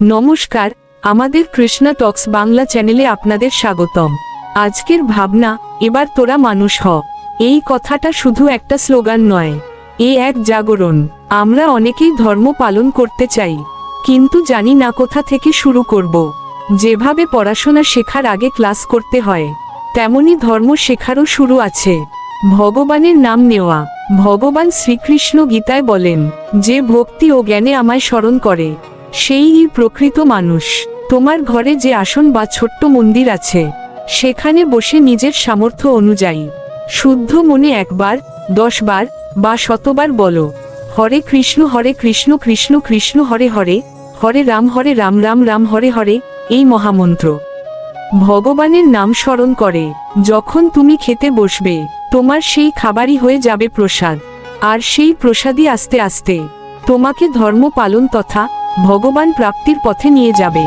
নমস্কার, আমাদের কৃষ্ণা টক্স বাংলা চ্যানেলে আপনাদের স্বাগতম। আজকের ভাবনা, এবার তোরা মানুষ হ। এই কথাটা শুধু একটা স্লোগান নয়। এ এক জাগরণ। আমরা অনেকেই ধর্ম পালন করতে চাই। কিন্তু জানি না কোথা থেকে শুরু করব। যেভাবে পড়াশোনা শেখার আগে ক্লাস করতে হয়, তেমনি ধর্ম শেখারও শুরু আছে। ভগবানের নাম নেওয়া। ভগবান শ্রীকৃষ্ণ গীতায় বলেন, যে ভক্তি ও জ্ঞানে আমায় স্মরণ করে সেই প্রকৃত মানুষ। তোমার ঘরে যে আসন বা ছোট্ট মন্দির আছে, সেখানে বসে নিজের সামর্থ্য অনুযায়ী। শুদ্ধ মনে একবার, দশবার বা শতবার বলো, হরে কৃষ্ণ হরে কৃষ্ণ কৃষ্ণ কৃষ্ণ, হরে হরে হরে রাম হরে রাম রাম রাম, হরে হরে, এই মহামন্ত্র। ভগবানের নাম স্মরণ করে, যখন তুমি খেতে বসবে, তোমার সেই খাবারই হয়ে যাবে প্রসাদ। আর সেই প্রসাদই আস্তে আস্তে তোমাকে ধর্ম পালন তথা ভগবান প্রাপ্তির পথে নিয়ে যাবে।